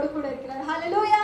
எங்களோடு கூட இருக்கிறார். ஹலலூயா